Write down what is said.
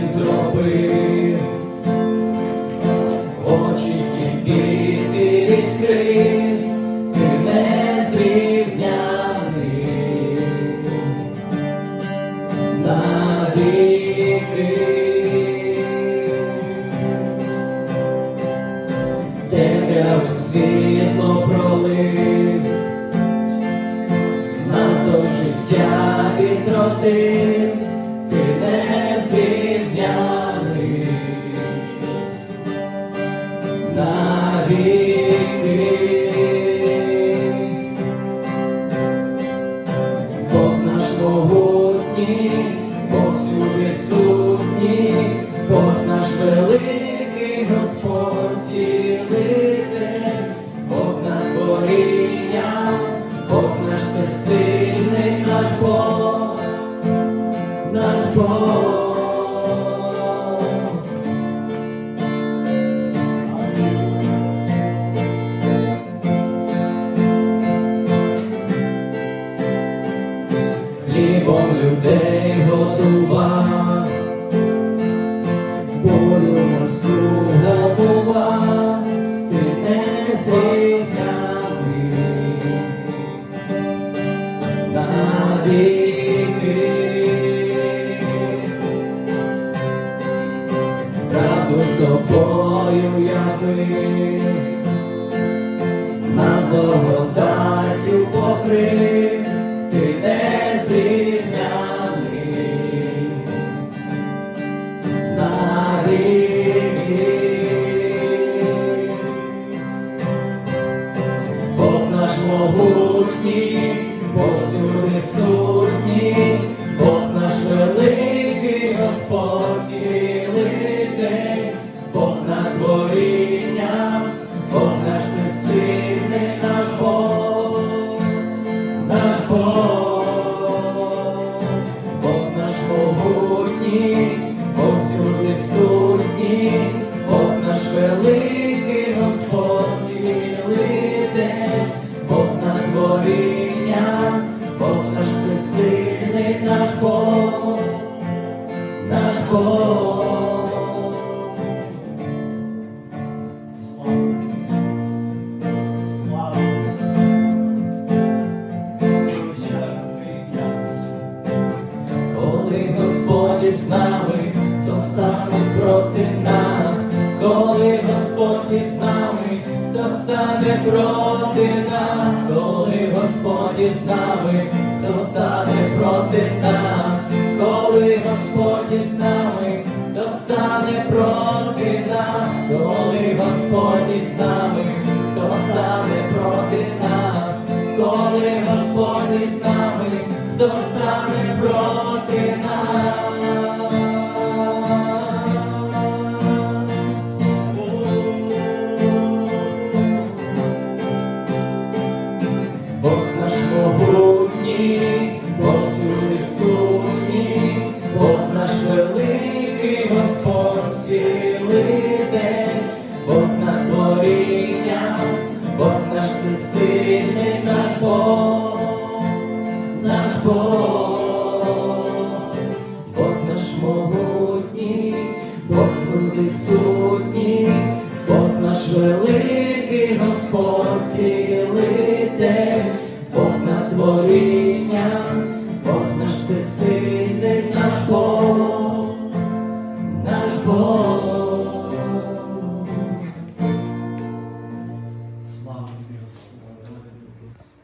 ти зробив, очисті відкрив, ти не зрівняний навіки. Темряву світло пролив, нас до. Могутній, Бог всюди сутній, Бог наш великий Господь цілитель, людей готував, болю морську габував, ти не зрівняний навіки. Правду собою явив, нас благодаттю покрив, могутній, Бог всюди сутній, Бог наш великий Господь Бог Господь із нами, то стане проти нас, коли Господь із нами, то стане проти нас, коли Господь із нами, то стане проти нас, коли Господь із нами, то стане проти нас, коли Господь із нами, то стане проти нас, коли Господь із нами, хто стане проти нас. Бог наш могутній, Бог всюди сумній, Бог наш великий Господь цілитель, Бог на творіння, Бог наш всесильний, наш Бог, Бог, Бог наш могутній, Бог суди Бог наш великий, Господь сілитель, Бог на творіння, Бог наш всесильний, наш Бог, наш Бог.